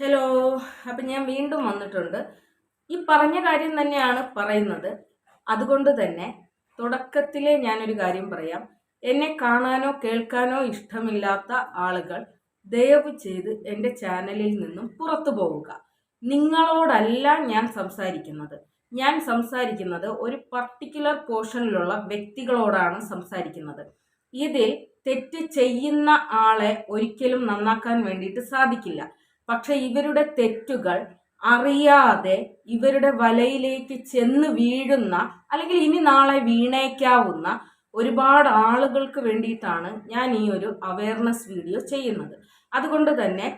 Hello അപ്പം ഞാൻ വീണ്ടും വന്നിട്ടുണ്ട്. ഈ പറഞ്ഞ കാര്യം തന്നെയാണ് പറയുന്നത്. അതുകൊണ്ട് തന്നെ തുടക്കത്തിലെ ഞാനൊരു കാര്യം പറയാം. എന്നെ കാണാനോ കേൾക്കാനോ ഇഷ്ടമില്ലാത്ത ആളുകൾ ദയവ് ചെയ്ത് എന്റെ ചാനലിൽ നിന്നും പുറത്തു പോവുക. നിങ്ങളോടല്ല ഞാൻ സംസാരിക്കുന്നത്. ഞാൻ സംസാരിക്കുന്നത് ഒരു പർട്ടിക്കുലർ പോർഷനിലുള്ള വ്യക്തികളോടാണ് സംസാരിക്കുന്നത്. ഇതിൽ തെറ്റ് ചെയ്യുന്ന ആളെ ഒരിക്കലും നന്നാക്കാൻ വേണ്ടിയിട്ട് സാധിക്കില്ല. പക്ഷെ ഇവരുടെ തെറ്റുകൾ അറിയാതെ ഇവരുടെ വലയിലേക്ക് ചെന്ന് വീഴുന്ന അല്ലെങ്കിൽ ഇനി നാളെ വീണേക്കാവുന്ന ഒരുപാട് ആളുകൾക്ക് വേണ്ടിയിട്ടാണ് ഞാൻ ഈ ഒരു അവയർനെസ് വീഡിയോ ചെയ്യുന്നത്. അതുകൊണ്ട് തന്നെ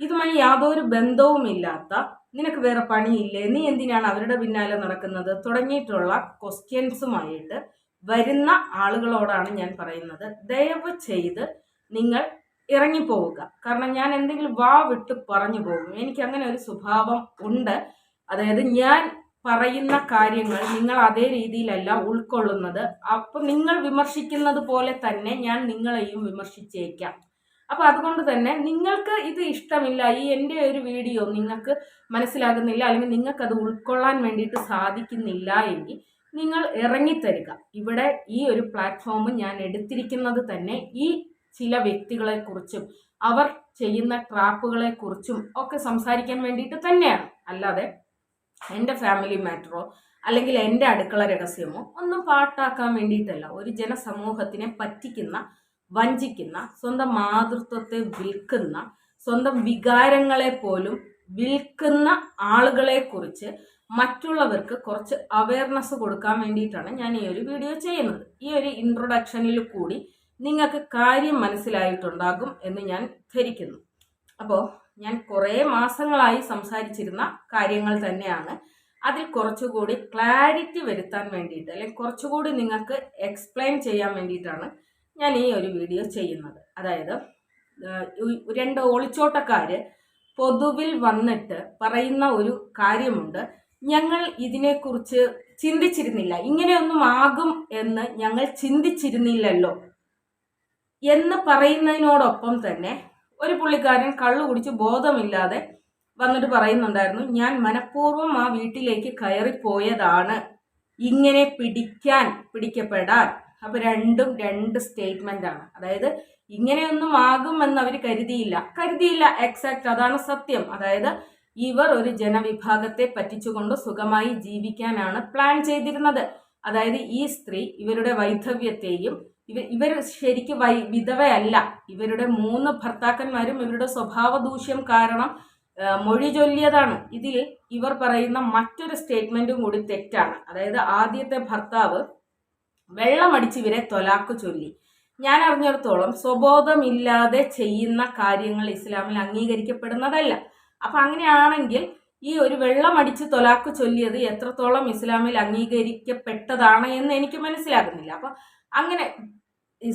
ഇതുമായി യാതൊരു ബന്ധവുമില്ലാത്ത നിനക്ക് വേറെ പണിയില്ലേ? നീ എന്തിനാണ് അവരുടെ പിന്നാലെ നടക്കുന്നത്? തുടങ്ങിയിട്ടുള്ള ക്വസ്റ്റ്യൻസുമായിട്ട് വരുന്ന ആളുകളോടാണ് ഞാൻ പറയുന്നത്. ദയവ് ചെയ്ത് നിങ്ങൾ ഇറങ്ങിപ്പോവുക. കാരണം ഞാൻ എന്തെങ്കിലും വാ വിട്ട് പറഞ്ഞു പോകും. എനിക്ക് അങ്ങനെ ഒരു സ്വഭാവം ഉണ്ട്. അതായത് ഞാൻ പറയുന്ന കാര്യങ്ങൾ നിങ്ങൾ അതേ രീതിയിലല്ല ഉൾക്കൊള്ളുന്നത്. അപ്പം നിങ്ങൾ വിമർശിക്കുന്നത് പോലെ തന്നെ ഞാൻ നിങ്ങളെയും വിമർശിച്ചേക്കാം. അപ്പോൾ അതുകൊണ്ട് തന്നെ നിങ്ങൾക്ക് ഇത് ഇഷ്ടമില്ല. ഈ എന്റെ ഒരു വീഡിയോ നിങ്ങൾക്ക് മനസ്സിലാകുന്നില്ല അല്ലെങ്കിൽ നിങ്ങൾക്ക് അത് ഉൾക്കൊള്ളാൻ വേണ്ടിയിട്ട് സാധിക്കുന്നില്ല എങ്കിൽ നിങ്ങൾ ഇറങ്ങിത്തരിക. ഇവിടെ ഈ ഒരു പ്ലാറ്റ്ഫോം ഞാൻ എടുത്തിരിക്കുന്നത് തന്നെ ഈ ചില വ്യക്തികളെക്കുറിച്ചും അവർ ചെയ്യുന്ന ട്രാപ്പുകളെക്കുറിച്ചും ഒക്കെ സംസാരിക്കാൻ വേണ്ടിയിട്ട് തന്നെയാണ്. അല്ലാതെ എന്റെ ഫാമിലി മാറ്ററോ അല്ലെങ്കിൽ എന്റെ അടുക്കള രഹസ്യമോ ഒന്നും പാട്ടാക്കാൻ വേണ്ടിയിട്ടല്ല. ഒരു ജനസമൂഹത്തിനെ പറ്റിക്കുന്ന വഞ്ചിക്കുന്ന സ്വന്തം മാതൃത്വത്തെ വിൽക്കുന്ന സ്വന്തം വികാരങ്ങളെ പോലും വിൽക്കുന്ന ആളുകളെക്കുറിച്ച് മറ്റുള്ളവർക്ക് കുറച്ച് അവയർനെസ് കൊടുക്കാൻ വേണ്ടിയിട്ടാണ് ഞാൻ ഈ ഒരു വീഡിയോ ചെയ്യുന്നത്. ഈ ഒരു ഇൻട്രൊഡക്ഷനിൽ കൂടി നിങ്ങൾക്ക് കാര്യം മനസ്സിലായിട്ടുണ്ടാകും എന്ന് ഞാൻ ധരിക്കുന്നു. അപ്പോൾ ഞാൻ കുറേ മാസങ്ങളായി സംസാരിച്ചിരുന്ന കാര്യങ്ങൾ തന്നെയാണ്. അതിൽ കുറച്ചുകൂടി ക്ലാരിറ്റി വരുത്താൻ വേണ്ടിയിട്ട് അല്ലെങ്കിൽ കുറച്ചുകൂടി നിങ്ങൾക്ക് എക്സ്പ്ലെയിൻ ചെയ്യാൻ വേണ്ടിയിട്ടാണ് ഞാൻ ഈ ഒരു വീഡിയോ ചെയ്യുന്നത്. അതായത് രണ്ട് ഒളിച്ചോട്ടക്കാർ പൊതുവിൽ വന്നിട്ട് പറയുന്ന ഒരു കാര്യമുണ്ട്. ഞങ്ങൾ ഇതിനെക്കുറിച്ച് ചിന്തിച്ചിരുന്നില്ല. ഇങ്ങനെയൊന്നും ആകും എന്ന് ഞങ്ങൾ ചിന്തിച്ചിരുന്നില്ലല്ലോ. എന്ന് പറയുന്നതിനോടൊപ്പം തന്നെ ഒരു പുള്ളിക്കാരൻ കള്ളു കുടിച്ച് ബോധമില്ലാതെ വന്നിട്ട് പറയുന്നുണ്ടായിരുന്നു ഞാൻ മനഃപൂർവം ആ വീട്ടിലേക്ക് കയറിപ്പോയതാണ്. ഇങ്ങനെ പിടിക്കാൻ പിടിക്കപ്പെടാൻ. അപ്പൊ രണ്ടും രണ്ട് സ്റ്റേറ്റ്മെന്റ് ആണ്. അതായത് ഇങ്ങനെയൊന്നും ആകുമെന്ന് അവർ കരുതിയില്ല. കരുതിയില്ല എക്സാക്ട് അതാണ് സത്യം. അതായത് ഇവർ ഒരു ജനവിഭാഗത്തെ പറ്റിച്ചുകൊണ്ട് സുഖമായി ജീവിക്കാനാണ് പ്ലാൻ ചെയ്തിരുന്നത്. അതായത് ഈ സ്ത്രീ ഇവരുടെ വൈധവ്യത്തെയും ഇവ ഇവർ ശരിക്കും വൈ വിധവയല്ല. ഇവരുടെ മൂന്ന് ഭർത്താക്കന്മാരും ഇവരുടെ സ്വഭാവ ദൂഷ്യം കാരണം മൊഴി ചൊല്ലിയതാണ്. ഇതിൽ ഇവർ പറയുന്ന മറ്റൊരു സ്റ്റേറ്റ്മെന്റും കൂടി തെറ്റാണ്. അതായത് ആദ്യത്തെ ഭർത്താവ് വെള്ളമടിച്ച് ഇവരെ തൊലാക്ക് ചൊല്ലി. ഞാൻ അറിഞ്ഞിടത്തോളം സ്വബോധമില്ലാതെ ചെയ്യുന്ന കാര്യങ്ങൾ ഇസ്ലാമിൽ അംഗീകരിക്കപ്പെടുന്നതല്ല. അപ്പൊ അങ്ങനെയാണെങ്കിൽ ഈ ഒരു വെള്ളമടിച്ച് തൊലാക്ക് ചൊല്ലിയത് എത്രത്തോളം ഇസ്ലാമിൽ അംഗീകരിക്കപ്പെട്ടതാണ് എന്ന് എനിക്ക് മനസ്സിലാകുന്നില്ല. അപ്പൊ അങ്ങനെ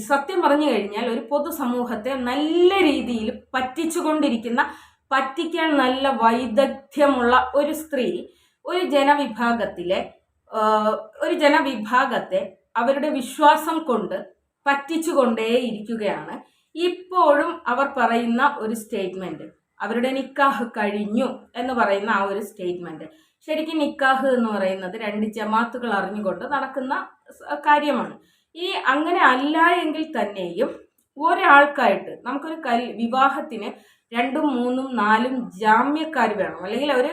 സത്യം പറഞ്ഞു കഴിഞ്ഞാൽ ഒരു പൊതുസമൂഹത്തെ നല്ല രീതിയിൽ പറ്റിച്ചുകൊണ്ടിരിക്കുന്ന പറ്റിക്കാൻ നല്ല വൈദഗ്ധ്യമുള്ള ഒരു സ്ത്രീ ഒരു ജനവിഭാഗത്തിലെ ഒരു ജനവിഭാഗത്തെ അവരുടെ വിശ്വാസം കൊണ്ട് പറ്റിച്ചുകൊണ്ടേ ഇരിക്കുകയാണ് ഇപ്പോഴും അവർ പറയുന്ന ഒരു സ്റ്റേറ്റ്മെന്റ് അവരുടെ നിക്കാഹ് കഴിഞ്ഞു എന്ന് പറയുന്ന ആ ഒരു സ്റ്റേറ്റ്മെന്റ്. ശരിക്കും നിക്കാഹ് എന്ന് പറയുന്നത് രണ്ട് ജമാത്തുകൾ അറിഞ്ഞുകൊണ്ട് നടക്കുന്ന കാര്യമാണ്. ഈ അങ്ങനെ അല്ല എങ്കിൽ തന്നെയും ഒരാൾക്കായിട്ട് നമുക്കൊരു കൽ വിവാഹത്തിന് രണ്ടും മൂന്നും നാലും ജാമ്യക്കാർ വേണം. അല്ലെങ്കിൽ ഒരു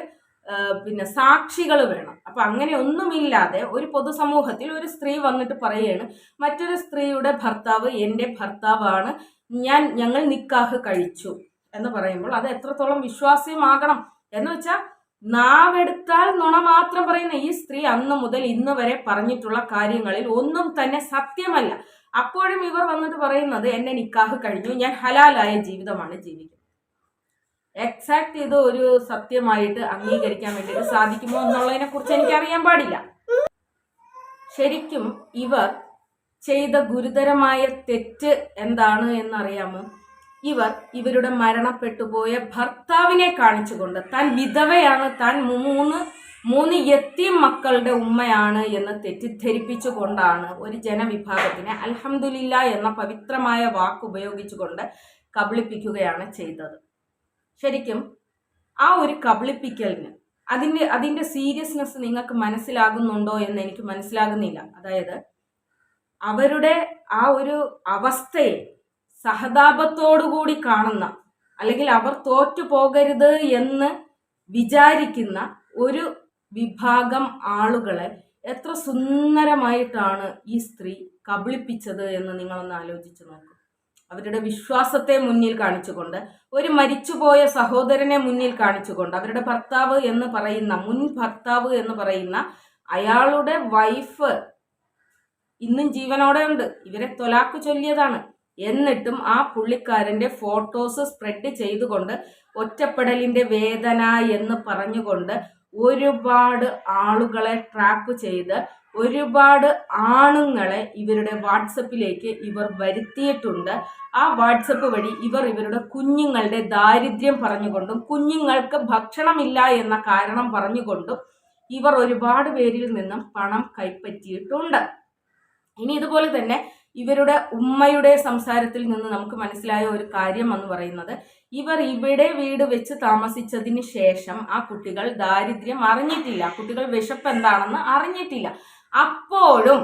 പിന്നെ സാക്ഷികൾ വേണം. അപ്പൊ അങ്ങനെ ഒന്നുമില്ലാതെ ഒരു പൊതുസമൂഹത്തിൽ ഒരു സ്ത്രീ വന്നിട്ട് പറയുകയാണ് മറ്റൊരു സ്ത്രീയുടെ ഭർത്താവ് എന്റെ ഭർത്താവാണ്. ഞാൻ ഞങ്ങൾ നിക്കാഹ് കഴിച്ചു. എന്ന് പറയുമ്പോൾ അത് എത്രത്തോളം വിശ്വാസ്യമാകണം എന്ന് വെച്ചാൽ നാവെടുത്താൽ നുണ മാത്രം പറയുന്ന ഈ സ്ത്രീ അന്ന് മുതൽ ഇന്ന് വരെ പറഞ്ഞിട്ടുള്ള കാര്യങ്ങളിൽ ഒന്നും തന്നെ സത്യമല്ല. അപ്പോഴും ഇവർ വന്നിട്ട് പറയുന്നത് എന്നെ നിക്കാഹ് കഴിഞ്ഞു ഞാൻ ഹലാലായ ജീവിതമാണ് ജീവിക്കുന്നത്. എക്സാക്ട് ഇത് ഒരു സത്യമായിട്ട് അംഗീകരിക്കാൻ വേണ്ടിയിട്ട് സാധിക്കുമോ എന്നുള്ളതിനെ കുറിച്ച് എനിക്ക് അറിയാൻ പാടില്ല. ശരിക്കും ഇവർ ചെയ്ത ഗുരുതരമായ തെറ്റ് എന്താണ് എന്നറിയാമോ? ഇവർ ഇവരുടെ മരണപ്പെട്ടുപോയ ഭർത്താവിനെ കാണിച്ചുകൊണ്ട് താൻ വിധവയാണ് താൻ മൂന്ന് മൂന്ന് യത്തീം മക്കളുടെ ഉമ്മയാണ് എന്ന് തെറ്റിദ്ധരിപ്പിച്ചുകൊണ്ടാണ് ഒരു ജനവിഭാഗത്തിനെ അൽഹംദുലില്ല എന്ന പവിത്രമായ വാക്ക് ഉപയോഗിച്ചുകൊണ്ട് കബളിപ്പിക്കുകയാണ് ചെയ്തത്. ശരിക്കും ആ ഒരു കബളിപ്പിക്കലിന് അതിന്റെ അതിന്റെ സീരിയസ്നെസ് നിങ്ങൾക്ക് മനസ്സിലാകുന്നുണ്ടോ എന്ന് എനിക്ക് മനസ്സിലാകുന്നില്ല. അതായത് അവരുടെ ആ ഒരു അവസ്ഥയെ സഹതാപത്തോടുകൂടി കാണുന്ന അല്ലെങ്കിൽ അവർ തോറ്റു പോകരുത് എന്ന് വിചാരിക്കുന്ന ഒരു വിഭാഗം ആളുകളെ എത്ര സുന്ദരമായിട്ടാണ് ഈ സ്ത്രീ കബളിപ്പിച്ചത് എന്ന് നിങ്ങളൊന്ന് ആലോചിച്ച് നോക്കൂ. അവരുടെ വിശ്വാസത്തെ മുന്നിൽ കാണിച്ചുകൊണ്ട് ഒരു മരിച്ചുപോയ സഹോദരനെ മുന്നിൽ കാണിച്ചുകൊണ്ട് അവരുടെ ഭർത്താവ് എന്ന് പറയുന്ന മുൻ ഭർത്താവ് എന്ന് പറയുന്ന അയാളുടെ വൈഫ് ഇന്നും ജീവനോടെ ഉണ്ട്. ഇവരെ തൊലാക്ക് ചൊല്ലിയതാണ്. എന്നിട്ടും ആ പുള്ളിക്കാരന്റെ ഫോട്ടോസ് സ്പ്രെഡ് ചെയ്തുകൊണ്ട് ഒറ്റപ്പെടലിന്റെ വേദന എന്ന് പറഞ്ഞുകൊണ്ട് ഒരുപാട് ആളുകളെ ട്രാപ്പ് ചെയ്ത് ഒരുപാട് ആണുങ്ങളെ ഇവരുടെ വാട്സപ്പിലേക്ക് ഇവർ വരുത്തിയിട്ടുണ്ട്. ആ വാട്സപ്പ് വഴി ഇവർ ഇവരുടെ കുഞ്ഞുങ്ങളുടെ ദാരിദ്ര്യം പറഞ്ഞുകൊണ്ടും കുഞ്ഞുങ്ങൾക്ക് ഭക്ഷണമില്ല എന്ന കാരണം പറഞ്ഞുകൊണ്ടും ഇവർ ഒരുപാട് പേരിൽ നിന്നും പണം കൈപ്പറ്റിയിട്ടുണ്ട്. ഇനി ഇതുപോലെ തന്നെ ഇവരുടെ ഉമ്മയുടെ സംസാരത്തിൽ നിന്ന് നമുക്ക് മനസ്സിലായ ഒരു കാര്യം എന്ന് പറയുന്നത് ഇവർ ഇവിടെ വീട് വെച്ച് താമസിച്ചതിന് ശേഷം ആ കുട്ടികൾ ദാരിദ്ര്യം അറിഞ്ഞിട്ടില്ല. കുട്ടികൾ വിശപ്പ് എന്താണെന്ന് അറിഞ്ഞിട്ടില്ല. അപ്പോഴും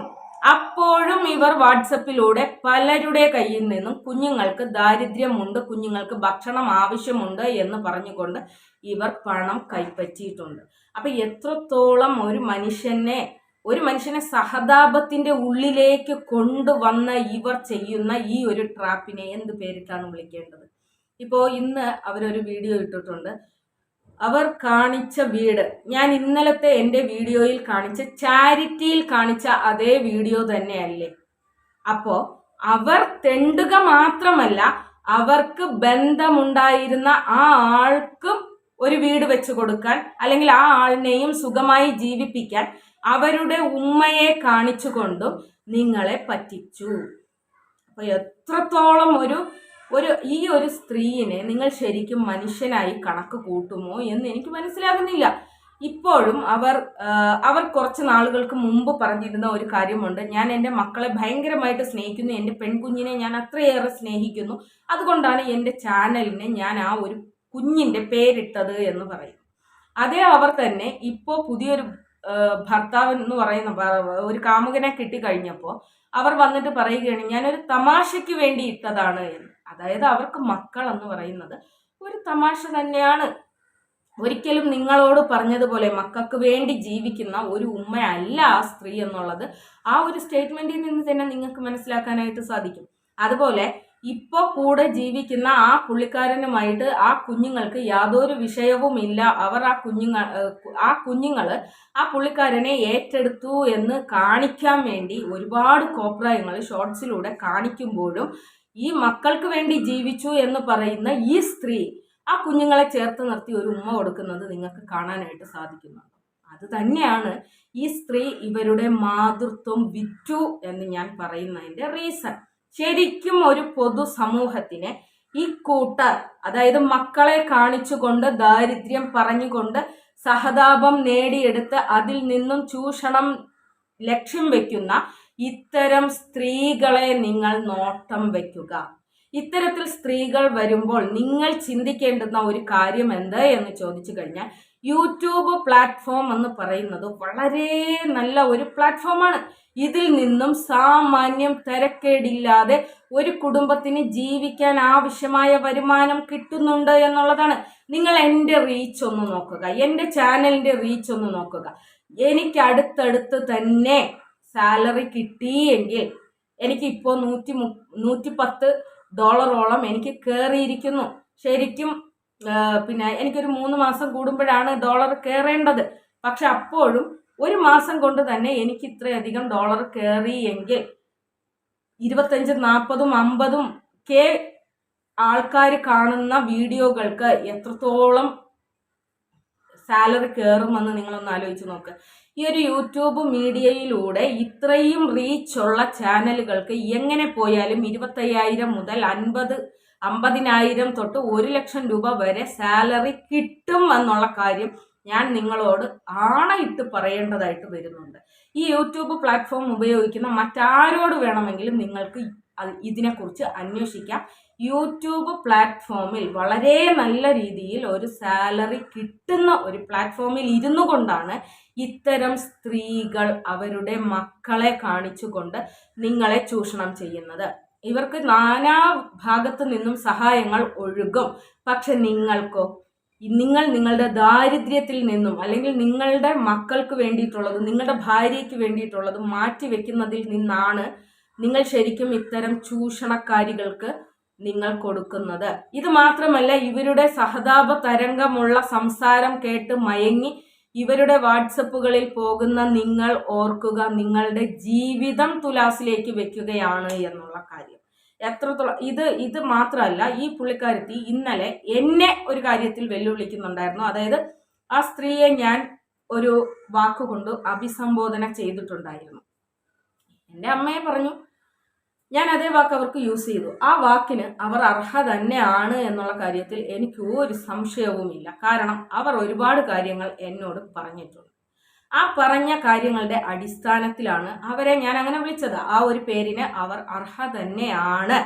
അപ്പോഴും ഇവർ വാട്സപ്പിലൂടെ പലരുടെ കയ്യിൽ നിന്നും കുഞ്ഞുങ്ങൾക്ക് ദാരിദ്ര്യമുണ്ട് കുഞ്ഞുങ്ങൾക്ക് ഭക്ഷണം ആവശ്യമുണ്ട് എന്ന് പറഞ്ഞുകൊണ്ട് ഇവർ പണം കൈപ്പറ്റിയിട്ടുണ്ട്. അപ്പൊ എത്രത്തോളം ഒരു മനുഷ്യനെ ഒരു മനുഷ്യനെ സഹതാപത്തിന്റെ ഉള്ളിലേക്ക് കൊണ്ടുവന്ന ഇവർ ചെയ്യുന്ന ഈ ഒരു ട്രാപ്പിനെ എന്ത് പേരിട്ടാണ് വിളിക്കേണ്ടത്? ഇപ്പോൾ ഇന്ന് അവരൊരു വീഡിയോ ഇട്ടിട്ടുണ്ട്. അവർ കാണിച്ച വീട് ഞാൻ ഇന്നലത്തെ എന്റെ വീഡിയോയിൽ കാണിച്ച ചാരിറ്റിയിൽ കാണിച്ച അതേ വീഡിയോ തന്നെയല്ലേ? അപ്പോ അവർ തെണ്ടുക മാത്രമല്ല അവർക്ക് ബന്ധമുണ്ടായിരുന്ന ആ ആൾക്കും ഒരു വീട് വെച്ച് കൊടുക്കാൻ അല്ലെങ്കിൽ ആ ആളിനെയും സുഖമായി ജീവിപ്പിക്കാൻ അവരുടെ ഉമ്മയെ കാണിച്ചുകൊണ്ടും നിങ്ങളെ പറ്റിച്ചു. അപ്പൊ എത്രത്തോളം ഒരു ഒരു ഈ ഒരു സ്ത്രീയിനെ നിങ്ങൾ ശരിക്കും മനുഷ്യനായി കണക്ക് കൂട്ടുമോ എന്ന് എനിക്ക് മനസ്സിലാകുന്നില്ല. ഇപ്പോഴും അവർ അവർ കുറച്ച് നാളുകൾക്ക് മുമ്പ് പറഞ്ഞിരുന്ന ഒരു കാര്യമുണ്ട്. ഞാൻ എന്റെ മക്കളെ ഭയങ്കരമായിട്ട് സ്നേഹിക്കുന്നു. എന്റെ പെൺകുഞ്ഞിനെ ഞാൻ അത്രയേറെ സ്നേഹിക്കുന്നു. അതുകൊണ്ടാണ് എന്റെ ചാനലിനെ ഞാൻ ആ ഒരു കുഞ്ഞിന്റെ പേരിട്ടത് എന്ന് പറയും അതേ അവർ തന്നെ ഇപ്പോൾ പുതിയൊരു ഭർത്താവ് എന്ന് പറയുന്ന ഒരു കാമുകനെ കിട്ടിക്കഴിഞ്ഞപ്പോൾ അവർ വന്നിട്ട് പറയുകയാണ് ഞാനൊരു തമാശയ്ക്ക് വേണ്ടി ഇട്ടതാണ് എന്ന്. അതായത് അവർക്ക് മക്കൾ എന്ന് പറയുന്നത് ഒരു തമാശ തന്നെയാണ്. ഒരിക്കലും നിങ്ങളോട് പറഞ്ഞതുപോലെ മക്കൾക്ക് വേണ്ടി ജീവിക്കുന്ന ഒരു ഉമ്മയല്ല ആ സ്ത്രീ എന്നുള്ളത് ആ ഒരു സ്റ്റേറ്റ്മെന്റിൽ നിന്ന് തന്നെ നിങ്ങൾക്ക് മനസ്സിലാക്കാനായിട്ട് സാധിക്കും. അതുപോലെ ഇപ്പോൾ കൂടെ ജീവിക്കുന്ന ആ പുള്ളിക്കാരനുമായിട്ട് ആ കുഞ്ഞുങ്ങൾക്ക് യാതൊരു വിഷയവുമില്ല. അവർ ആ കുഞ്ഞുങ്ങൾ ആ കുഞ്ഞുങ്ങൾ ആ പുള്ളിക്കാരനെ ഏറ്റെടുത്തു എന്ന് കാണിക്കാൻ വേണ്ടി ഒരുപാട് കോപ്രായങ്ങൾ ഷോർട്സിലൂടെ കാണിക്കുമ്പോഴും ഈ മക്കൾക്ക് വേണ്ടി ജീവിച്ചു എന്ന് പറയുന്ന ഈ സ്ത്രീ ആ കുഞ്ഞുങ്ങളെ ചേർത്ത് നിർത്തി ഒരു ഉമ്മ കൊടുക്കുന്നത് നിങ്ങൾക്ക് കാണാനായിട്ട് സാധിക്കുന്നുണ്ട് അത് തന്നെയാണ് ഈ സ്ത്രീ ഇവരുടെ മാതൃത്വം വിറ്റു എന്ന് ഞാൻ പറയുന്നതിന്റെ റീസൺ. ശരിക്കും ഒരു പൊതു സമൂഹത്തിനെ ഈ കൂട്ടർ അതായത് മക്കളെ കാണിച്ചുകൊണ്ട് ദാരിദ്ര്യം പറഞ്ഞുകൊണ്ട് സഹതാപം നേടിയെടുത്ത് അതിൽ നിന്നും ചൂഷണം ലക്ഷ്യം വെക്കുന്ന ഇത്തരം സ്ത്രീകളെ നിങ്ങൾ നോട്ടം വയ്ക്കുക ഇത്തരത്തിൽ സ്ത്രീകൾ വരുമ്പോൾ നിങ്ങൾ ചിന്തിക്കേണ്ടുന്ന ഒരു കാര്യം എന്ത് എന്ന് ചോദിച്ചു കഴിഞ്ഞാൽ യൂട്യൂബ് പ്ലാറ്റ്ഫോം എന്ന് പറയുന്നത് വളരെ നല്ല ഒരു പ്ലാറ്റ്ഫോമാണ് ഇതിൽ നിന്നും സാമാന്യം തിരക്കേടില്ലാതെ ഒരു കുടുംബത്തിന് ജീവിക്കാൻ ആവശ്യമായ വരുമാനം കിട്ടുന്നുണ്ട് എന്നുള്ളതാണ്. നിങ്ങൾ എന്റെ റീച്ച് ഒന്ന് നോക്കുക. എന്റെ ചാനലിന്റെ റീച്ച് ഒന്ന് നോക്കുക. എനിക്ക് അടുത്തടുത്ത് തന്നെ സാലറി കിട്ടിയെങ്കിൽ എനിക്കിപ്പോൾ നൂറ്റി മു നൂറ്റി പത്ത് ഡോളറോളം എനിക്ക് കയറിയിരിക്കുന്നു ശരിക്കും പിന്നെ എനിക്കൊരു മൂന്ന് മാസം കൂടുമ്പോഴാണ് ഡോളർ കയറേണ്ടത് പക്ഷെ അപ്പോഴും ഒരു മാസം കൊണ്ട് തന്നെ എനിക്ക് ഇത്രയധികം ഡോളർ കയറി എങ്കിൽ ഇരുപത്തഞ്ച് നാൽപ്പതും അമ്പതും കെ ആൾക്കാർ കാണുന്ന വീഡിയോകൾക്ക് എത്രത്തോളം സാലറി കയറുമെന്ന് നിങ്ങളൊന്ന് ആലോചിച്ച് നോക്ക്. ഈ ഒരു യൂട്യൂബ് മീഡിയയിലൂടെ ഇത്രയും റീച്ചുള്ള ചാനലുകൾക്ക് എങ്ങനെ പോയാലും ഇരുപത്തയ്യായിരം മുതൽ അൻപത് അമ്പതിനായിരം തൊട്ട് ഒരു ലക്ഷം രൂപ വരെ സാലറി കിട്ടും എന്നുള്ള കാര്യം ഞാൻ നിങ്ങളോട് ആണയിട്ട് പറയേണ്ടതായിട്ട് വരുന്നുണ്ട്. ഈ യൂട്യൂബ് പ്ലാറ്റ്ഫോം ഉപയോഗിക്കുന്ന മറ്റാരോട് വേണമെങ്കിലും നിങ്ങൾക്ക് ഇതിനെക്കുറിച്ച് അന്വേഷിക്കാം. യൂട്യൂബ് പ്ലാറ്റ്ഫോമിൽ വളരെ നല്ല രീതിയിൽ ഒരു സാലറി കിട്ടുന്ന ഒരു പ്ലാറ്റ്ഫോമിൽ ഇരുന്നു കൊണ്ടാണ് ഇത്തരം സ്ത്രീകൾ അവരുടെ മക്കളെ കാണിച്ചുകൊണ്ട് നിങ്ങളെ ചൂഷണം ചെയ്യുന്നത്. ഇവർക്ക് നാനാ ഭാഗത്തു നിന്നും സഹായങ്ങൾ ഒഴുകും. പക്ഷെ നിങ്ങൾക്കോ നിങ്ങൾ നിങ്ങളുടെ ദാരിദ്ര്യത്തിൽ നിന്നും അല്ലെങ്കിൽ നിങ്ങളുടെ മക്കൾക്ക് വേണ്ടിയിട്ടുള്ളത് നിങ്ങളുടെ ഭാര്യയ്ക്ക് വേണ്ടിയിട്ടുള്ളത് മാറ്റി വെക്കുന്നതിൽ നിന്നാണ് നിങ്ങൾ ശരിക്കും ഇത്തരം ചൂഷണക്കാരികൾക്ക് നിങ്ങൾ കൊടുക്കുന്നത്. ഇത് മാത്രമല്ല ഇവരുടെ സഹതാപ തരംഗമുള്ള സംസാരം കേട്ട് മയങ്ങി ഇവരുടെ വാട്സപ്പുകളിൽ പോകുന്ന നിങ്ങൾ ഓർക്കുക നിങ്ങളുടെ ജീവിതം തുലാസിലേക്ക് വെക്കുകയാണ് എന്നുള്ള കാര്യം. എത്രത്തോളം ഇത് ഇത് മാത്രമല്ല ഈ പുള്ളിക്കാരത്തി ഇന്നലെ എന്നെ ഒരു കാര്യത്തിൽ വെല്ലുവിളിക്കുന്നുണ്ടായിരുന്നു. അതായത് ആ സ്ത്രീയെ ഞാൻ ഒരു വാക്കുകൊണ്ട് അഭിസംബോധന ചെയ്തിട്ടുണ്ടായിരുന്നു. എന്റെ അമ്മയെ പറഞ്ഞു ഞാൻ അതേ വാക്ക് അവർക്ക് യൂസ് ചെയ്തു. ആ വാക്കിന് അവർ അർഹ തന്നെയാണ് എന്നുള്ള കാര്യത്തിൽ എനിക്ക് ഒരു സംശയവുമില്ല. കാരണം അവർ ഒരുപാട് കാര്യങ്ങൾ എന്നോട് പറഞ്ഞിട്ടുണ്ട്. ആ പറഞ്ഞ കാര്യങ്ങളുടെ അടിസ്ഥാനത്തിലാണ് അവരെ ഞാൻ അങ്ങനെ വിളിച്ചത്. ആ ഒരു പേരിന് അവർ അർഹ തന്നെയാണ്.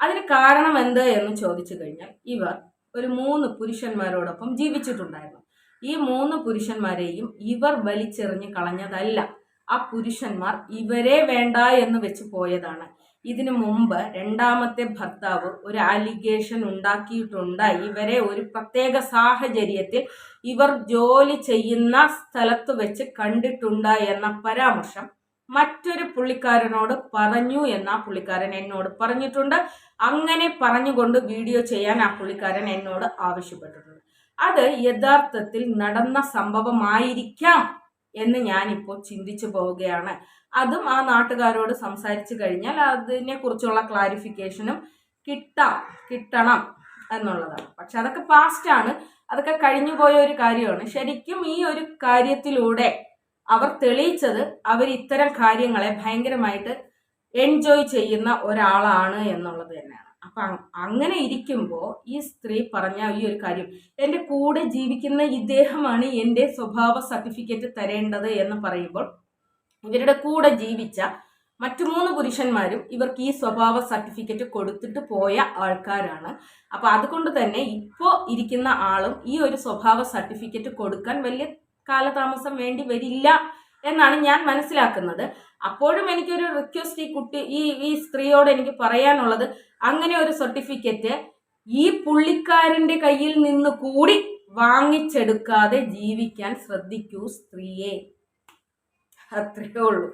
അതിന് കാരണം എന്ത് എന്ന് ചോദിച്ചു കഴിഞ്ഞാൽ ഇവർ ഒരു മൂന്ന് പുരുഷന്മാരോടൊപ്പം ജീവിച്ചിട്ടുണ്ടായിരുന്നു. ഈ മൂന്ന് പുരുഷന്മാരെയും ഇവർ വലിച്ചെറിഞ്ഞ് കളഞ്ഞതല്ല. ആ പുരുഷന്മാർ ഇവരെ വേണ്ട എന്ന് വെച്ച് പോയതാണ്. ഇതിനു മുമ്പ് രണ്ടാമത്തെ ഭർത്താവ് ഒരു അലിഗേഷൻ ഉണ്ടാക്കിയിട്ടുണ്ട് ഇവരെ ഒരു പ്രത്യേക സാഹചര്യത്തിൽ ഇവർ ജോലി ചെയ്യുന്ന സ്ഥലത്ത് വെച്ച് കണ്ടിട്ടുണ്ട് എന്ന പരാമർശം മറ്റൊരു പുള്ളിക്കാരനോട് പറഞ്ഞു എന്ന് ആ പുള്ളിക്കാരൻ എന്നോട് പറഞ്ഞിട്ടുണ്ട്. അങ്ങനെ പറഞ്ഞുകൊണ്ട് വീഡിയോ ചെയ്യാൻ ആ പുള്ളിക്കാരൻ എന്നോട് ആവശ്യപ്പെട്ടിട്ടുണ്ട്. അത് യഥാർത്ഥത്തിൽ നടന്ന സംഭവമായിരിക്കാം. എന്ന് ഞാനിപ്പോൾ ചിന്തിച്ചു പോവുകയാണ്. അതും ആ നാട്ടുകാരോട് സംസാരിച്ചു കഴിഞ്ഞാൽ അതിനെക്കുറിച്ചുള്ള ക്ലാരിഫിക്കേഷനും കിട്ടാം കിട്ടണം എന്നുള്ളതാണ്. പക്ഷെ അതൊക്കെ പാസ്റ്റാണ് അതൊക്കെ കഴിഞ്ഞു പോയ ഒരു കാര്യമാണ്. ശരിക്കും ഈ ഒരു കാര്യത്തിലൂടെ അവർ തെളിയിച്ചത് അവർ ഇത്തരം കാര്യങ്ങളെ ഭയങ്കരമായിട്ട് എൻജോയ് ചെയ്യുന്ന ഒരാളാണ് എന്നുള്ളത് തന്നെയാണ്. അപ്പം അങ്ങനെ ഇരിക്കുമ്പോൾ ഈ സ്ത്രീ പറഞ്ഞ ഈ ഒരു കാര്യം എന്റെ കൂടെ ജീവിക്കുന്ന ഇദ്ദേഹമാണ് എന്റെ സ്വഭാവ സർട്ടിഫിക്കറ്റ് തരേണ്ടത് എന്ന് പറയുമ്പോൾ ഇവരുടെ കൂടെ ജീവിച്ച മറ്റു മൂന്ന് പുരുഷന്മാരും ഇവർക്ക് ഈ സ്വഭാവ സർട്ടിഫിക്കറ്റ് കൊടുത്തിട്ട് പോയ ആൾക്കാരാണ്. അപ്പോൾ അതുകൊണ്ട് തന്നെ ഇപ്പോ ഇരിക്കുന്ന ആളും ഈ ഒരു സ്വഭാവ സർട്ടിഫിക്കറ്റ് കൊടുക്കാൻ വലിയ കാലതാമസം വേണ്ടി വരില്ല എന്നാണ് ഞാൻ മനസ്സിലാക്കുന്നത്. അപ്പോഴും എനിക്കൊരു റിക്വസ്റ്റ് ഈ കുട്ടി ഈ ഈ സ്ത്രീയോട് എനിക്ക് പറയാനുള്ളത് അങ്ങനെ ഒരു സർട്ടിഫിക്കറ്റ് ഈ പുള്ളിക്കാരന്റെ കയ്യിൽ നിന്ന് കൂടി വാങ്ങിച്ചെടുക്കാതെ ജീവിക്കാൻ ശ്രദ്ധിക്കൂ സ്ത്രീയെ. അത്രയേ ഉള്ളൂ.